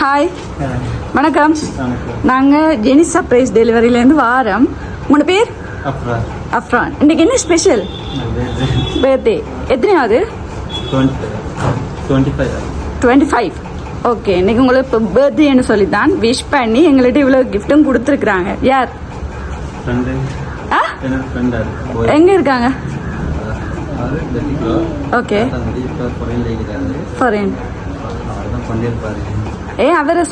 Hi வணக்கம். நாங்கள் Jenny surprise டெலிவரியிலேருந்து வாரோம். உங்களோட பேர்? அஃப்ரான் இன்னைக்கு என்ன ஸ்பெஷல் பர்த்டே எத்தனையாவது? டுவெண்ட்டி ஃபைவ் ஓகே இன்னைக்கு உங்களுக்கு இப்போ பர்த்டேன்னு சொல்லி தான் விஷ் பண்ணி எங்கள்கிட்ட இவ்வளோ கிஃப்ட்டும் கொடுத்துருக்குறாங்க. யார்? ஆ? எங்கே இருக்காங்க? ஓகே ஃபாரின் ஏன் அவரை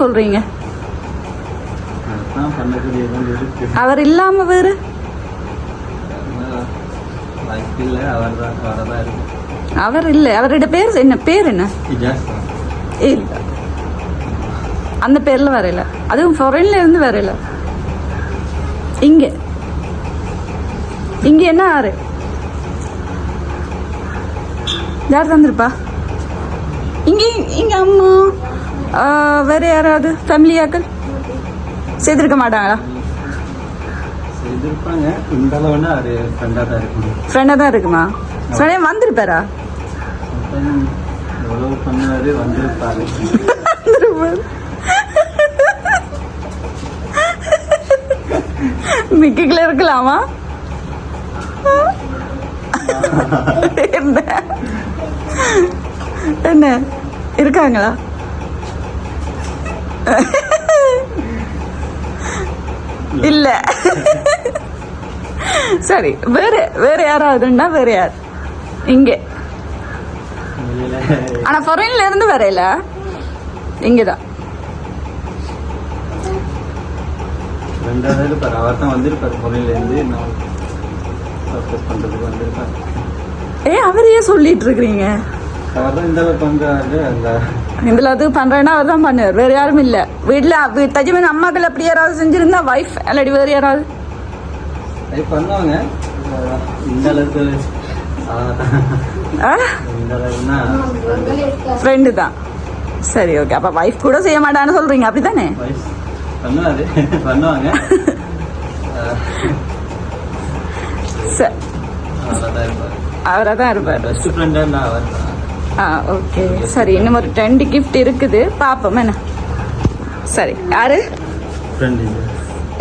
இருக்கு. அவர் இல்லாமல் வேறு? அவர் இல்லை. அவரோட பேர் என்ன? பேர் என்ன? இல்லை அந்த பேரில் வரையில. அதுவும் ஃபாரின்ல இருந்து வரையில. இங்கே. இங்கே என்ன ஆறு? யார் தந்திருப்பா? இங்கே இங்கே அம்மா. வேற யாராவது? ஃபேமிலியாக்கள் செய்திருக்க மாட்டாங்களா? ஃப்ரெண்டாக தான் இருக்கும். ஃப்ரெண்டே வந்திருப்பாரா? மிக்கிக்குள்ள இருக்கலாமா? என்ன? என்ன? இருக்காங்களா? இல்ல. சரி வேற வேற யாராவதுன்னா வேற யார்? இங்க. ஆனா ஃபாரின்ல இருந்து வரையில இங்கதான். ரெண்டாவது இருப்பார் அவர் தான் வந்திருப்பார் பொறையிலேருந்து நான் சர்ப்ரைஸ் பண்ணுறதுக்கு வந்திருப்பார். ஏ அவர் ஏன் சொல்லிட்டு இருக்கிறீங்க. அவர் தான் இந்த அந்த இதுல அது பண்றேன்னா அவர் தான் பண்ணுவார். வேற யாரும் இல்ல. வீட்டுல தஜிமன் அம்மாக்கள் அப்படி யாராவது செஞ்சிருந்தா வைஃப் இல்லாடி வேற யாராவது? ஃப்ரெண்டு தான். சரி ஓகே அப்ப வைஃப் கூட செய்ய மாட்டான்னு சரி அவரா தான் அவராக தான் இருப்பார். ஆ ஓகே. சரி இன்னும் ஒரு ரெண்டு கிஃப்ட் இருக்குது. பாப்போம் என்ன? சரி யாரு?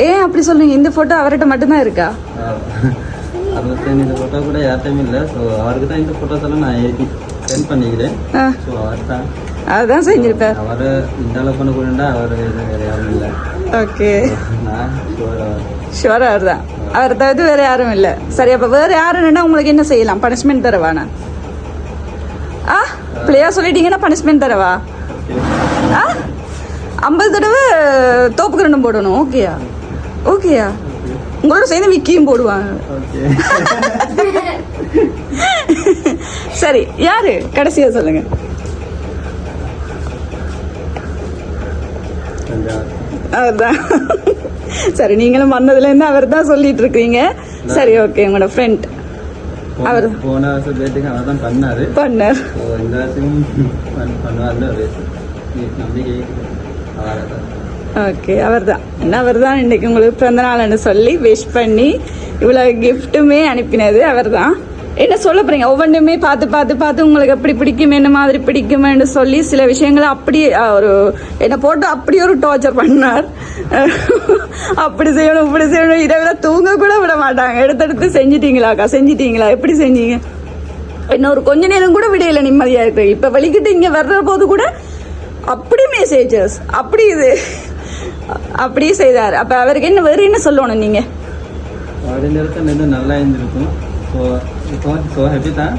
ஏன் அப்படி சொல்றீங்க இந்த போட்டோ அவர்கிட்ட மட்டும்தான் இருக்கா? இந்த ஃபோட்டோ கூட யார்ட்டையும் இல்லை. ஸோ அவருக்கு தான் இந்த ஃபோட்டோஸ் எல்லாம் நான் ஏற்றி சென்ட் பண்ணிக்கிறேன். ஆ, ஸோ அவர் தான் அதுதான் செஞ்சிருப்பார் அவர் இந்த அளவு அவர் வேற யாரும் இல்லை. ஓகே. ஷுவர் அவர் தான் அவர் தவிர்த்து வேற யாரும் இல்லை. சரி அப்போ வேற யாருன்னா உங்களுக்கு என்ன செய்யலாம்? பனிஷ்மெண்ட் தரவா நான் ஆ பிள்ளையா சொல்லிட்டீங்கன்னா பனிஷ்மெண்ட் தரவா? ஆ? ஐம்பது தடவை தோப்புக்கு போடணும். ஓகேயா? ஓகேயா? உங்களோட சேர்ந்து விக்கியும் போடுவாங்க. சரி யாரு? கடைசியா சொல்லுங்க. அதுதான் அவர்தான் சரி நீங்களும் வந்ததுலேருந்து அவர் தான் சொல்லிட்டு இருக்கீங்க சரி ஓகே உங்களோட ஃப்ரெண்ட் அவர் போன வருஷம் பேட்டுக்கு அவர் தான் பண்ணாரு. பண்ணார். இந்த வருஷமும் பண்ண- பண்ணுவார்னு ஒரு நம்பிக்கை அவரை தான். ஓகே அவர் தான் என்ன அவர் தான் இன்னைக்கு உங்களுக்கு பிறந்த நாள்னு சொல்லி விஷ் பண்ணி இவ்வளோ கிஃப்ட்டுமே அனுப்பினது அவர் தான் என்ன சொல்ல போகிறீங்க ஒவ்வொன்றுமே பார்த்து பார்த்து பார்த்து உங்களுக்கு எப்படி பிடிக்கும் என்ன மாதிரி பிடிக்குமேன்னு சொல்லி சில விஷயங்களை அப்படியே ஒரு என்னை போட்டு அப்படி ஒரு டார்ச்சர் பண்ணார். அப்படி செய்யணும் இப்படி செய்யணும். இரவில் தூங்க கூட விட மாட்டாங்க. எடுத்தெடுத்து செஞ்சிட்டீங்களாக்கா? செஞ்சிட்டீங்களா? எப்படி செஞ்சீங்க? இன்னொரு கொஞ்ச நேரம் கூட விடையில நிம்மதியாக இருக்கு. இப்போ வலிக்கிட்டு இங்கே வர்ற போது கூட அப்படி மெசேஜஸ் அப்படி இது அப்படியே செய்தார். அப்போ அவருக்கு என்ன வேறு என்ன சொல்லணும் நீங்கள் நல்லா இருந்திருக்கும் ஸோ இப்போ ஸோ ஹாப்பி தான்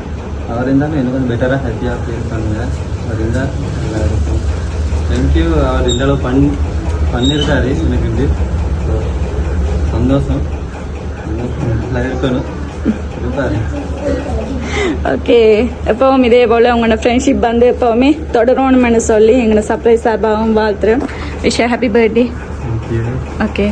அவர் இருந்தாலும் எனக்கு கொஞ்சம் பெட்டராக ஹாப்பியாக ஃபீல் பண்ணுவேன் இருந்தால் நல்லா இருக்கும். தேங்க்யூ அவர் இந்த அளவு பண் பண்ணியிருக்காரு எனக்கு வந்து ஸோ சந்தோஷம். நல்லா இருக்கணும். இருப்பாரு. ஓகே எப்பவும் இதே போல் உங்களோட ஃப்ரெண்ட்ஷிப் வந்து எப்போவுமே தொடரணும்னு சொல்லி எங்களை சர்ப்ரைஸ் சார்பாகவும் வாழ்த்துறேன் விஷ் ஹாப்பி பர்த்டே ஓகே